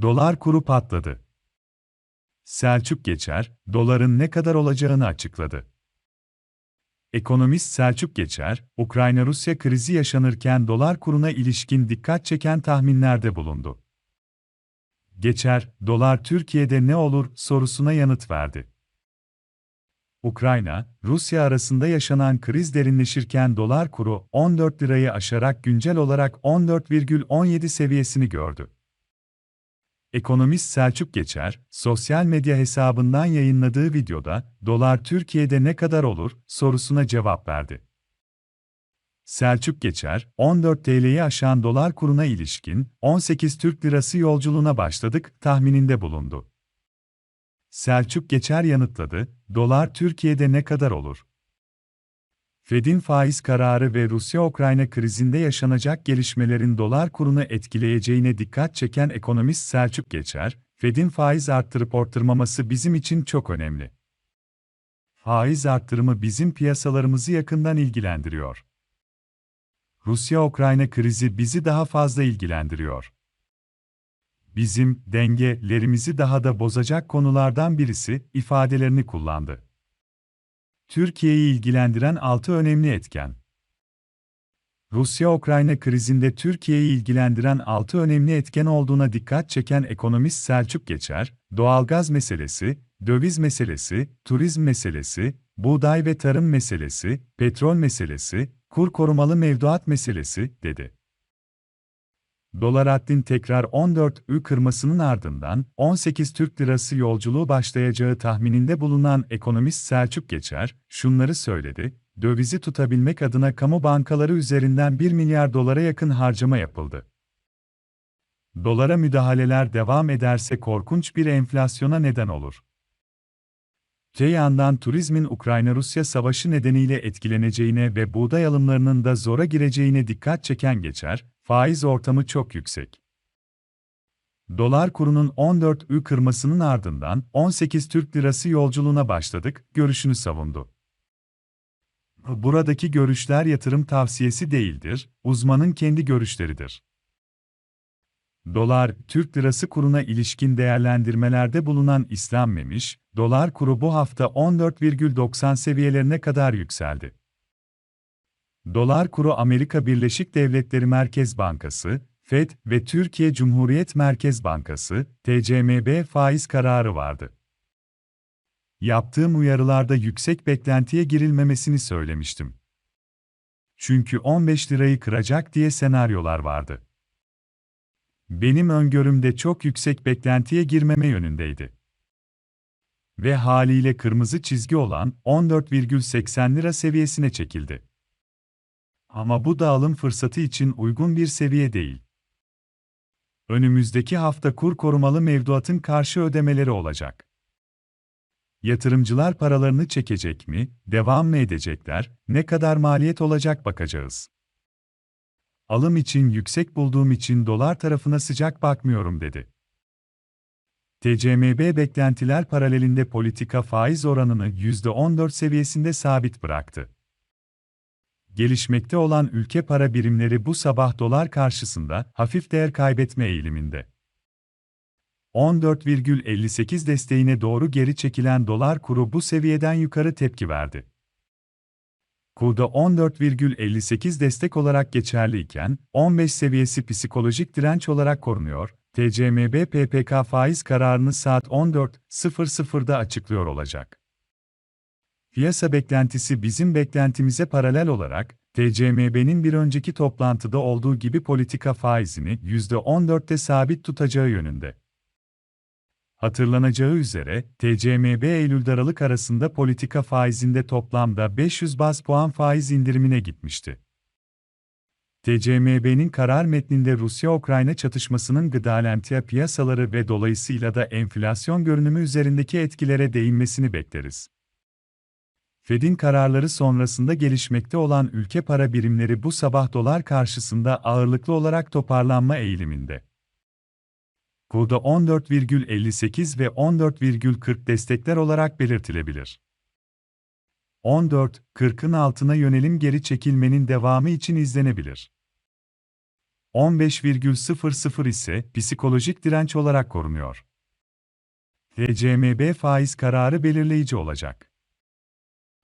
Dolar kuru patladı. Selçuk Geçer, doların ne kadar olacağını açıkladı. Ekonomist Selçuk Geçer, Ukrayna-Rusya krizi yaşanırken dolar kuruna ilişkin dikkat çeken tahminlerde bulundu. Geçer, dolar Türkiye'de ne olur sorusuna yanıt verdi. Ukrayna, Rusya arasında yaşanan kriz derinleşirken dolar kuru 14 lirayı aşarak güncel olarak 14,17 seviyesini gördü. Ekonomist Selçuk Geçer, sosyal medya hesabından yayınladığı videoda, dolar Türkiye'de ne kadar olur sorusuna cevap verdi. Selçuk Geçer, 14 TL'yi aşan dolar kuruna ilişkin 18 Türk Lirası yolculuğuna başladık tahmininde bulundu. Selçuk Geçer yanıtladı, dolar Türkiye'de ne kadar olur? Fed'in faiz kararı ve Rusya-Ukrayna krizinde yaşanacak gelişmelerin dolar kurunu etkileyeceğine dikkat çeken ekonomist Selçuk Geçer, Fed'in faiz arttırıp ortırmaması bizim için çok önemli. Faiz arttırımı bizim piyasalarımızı yakından ilgilendiriyor. Rusya-Ukrayna krizi bizi daha fazla ilgilendiriyor. Bizim dengelerimizi daha da bozacak konulardan birisi ifadelerini kullandı. Türkiye'yi ilgilendiren altı önemli etken. Rusya-Ukrayna krizinde Türkiye'yi ilgilendiren altı önemli etken olduğuna dikkat çeken ekonomist Selçuk Geçer, doğalgaz meselesi, döviz meselesi, turizm meselesi, buğday ve tarım meselesi, petrol meselesi, kur korumalı mevduat meselesi, dedi. Dolar haddin tekrar 14'ü kırmasının ardından 18 Türk Lirası yolculuğu başlayacağı tahmininde bulunan ekonomist Selçuk Geçer, şunları söyledi, dövizi tutabilmek adına kamu bankaları üzerinden 1 milyar dolara yakın harcama yapıldı. Dolara müdahaleler devam ederse korkunç bir enflasyona neden olur. Te yandan turizmin Ukrayna-Rusya savaşı nedeniyle etkileneceğine ve buğday alımlarının da zora gireceğine dikkat çeken geçer, faiz ortamı çok yüksek. Dolar kurunun 14'ü kırmasının ardından 18 Türk Lirası yolculuğuna başladık, görüşünü savundu. Buradaki görüşler yatırım tavsiyesi değildir, uzmanın kendi görüşleridir. Dolar, Türk lirası kuruna ilişkin değerlendirmelerde bulunan İslam Memiş, dolar kuru bu hafta 14,90 seviyelerine kadar yükseldi. Dolar kuru Amerika Birleşik Devletleri Merkez Bankası, FED ve Türkiye Cumhuriyet Merkez Bankası, TCMB faiz kararı vardı. Yaptığım uyarılarda yüksek beklentiye girilmemesini söylemiştim. Çünkü 15 lirayı kıracak diye senaryolar vardı. Benim öngörümde çok yüksek beklentiye girmeme yönündeydi. Ve haliyle kırmızı çizgi olan 14,80 lira seviyesine çekildi. Ama bu dağılım fırsatı için uygun bir seviye değil. Önümüzdeki hafta kur korumalı mevduatın karşı ödemeleri olacak. Yatırımcılar paralarını çekecek mi, devam mı edecekler, ne kadar maliyet olacak bakacağız. Alım için yüksek bulduğum için dolar tarafına sıcak bakmıyorum dedi. TCMB beklentiler paralelinde politika faiz oranını %14 seviyesinde sabit bıraktı. Gelişmekte olan ülke para birimleri bu sabah dolar karşısında hafif değer kaybetme eğiliminde. 14,58 desteğine doğru geri çekilen dolar kuru bu seviyeden yukarı tepki verdi. Kurda 14,58 destek olarak geçerliyken, 15 seviyesi psikolojik direnç olarak korunuyor. TCMB PPK faiz kararını saat 14.00'da açıklıyor olacak. Piyasa beklentisi bizim beklentimize paralel olarak, TCMB'nin bir önceki toplantıda olduğu gibi politika faizini %14'te sabit tutacağı yönünde. Hatırlanacağı üzere, TCMB Eylül-Aralık arasında politika faizinde toplamda 500 baz puan faiz indirimine gitmişti. TCMB'nin karar metninde Rusya-Ukrayna çatışmasının gıda piyasaları ve dolayısıyla da enflasyon görünümü üzerindeki etkilere değinmesini bekleriz. Fed'in kararları sonrasında gelişmekte olan ülke para birimleri bu sabah dolar karşısında ağırlıklı olarak toparlanma eğiliminde. Kurda 14,58 ve 14,40 destekler olarak belirtilebilir. 14.40'ın altına yönelim geri çekilmenin devamı için izlenebilir. 15,00 ise psikolojik direnç olarak korunuyor. TCMB faiz kararı belirleyici olacak.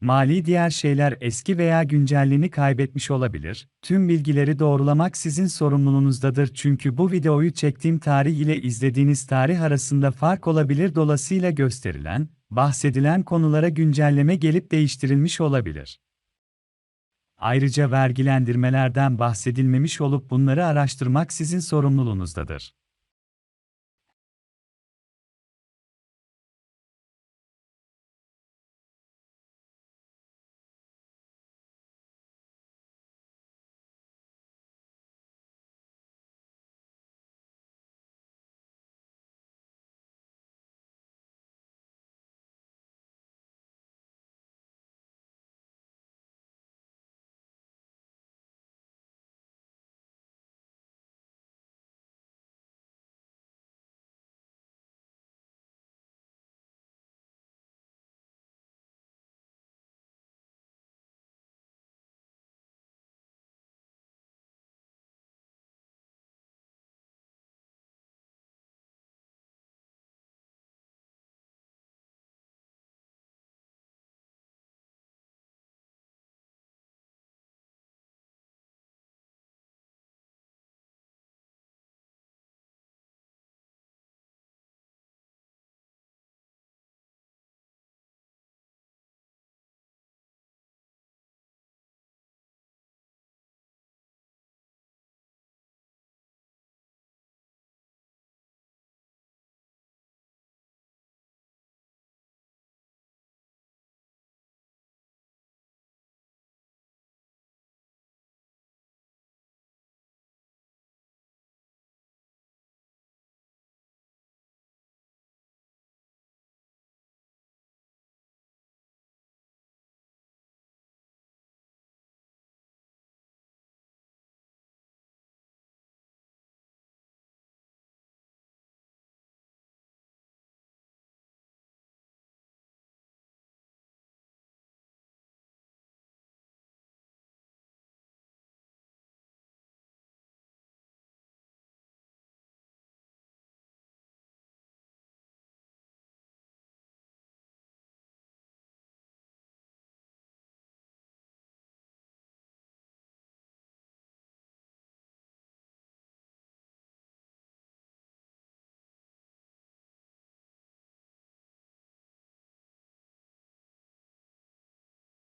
mali diğer şeyler eski veya güncelliğini kaybetmiş olabilir. Tüm bilgileri doğrulamak sizin sorumluluğunuzdadır çünkü bu videoyu çektiğim tarih ile izlediğiniz tarih arasında fark olabilir dolayısıyla gösterilen, bahsedilen konulara güncelleme gelip değiştirilmiş olabilir. Ayrıca vergilendirmelerden bahsedilmemiş olup bunları araştırmak sizin sorumluluğunuzdadır.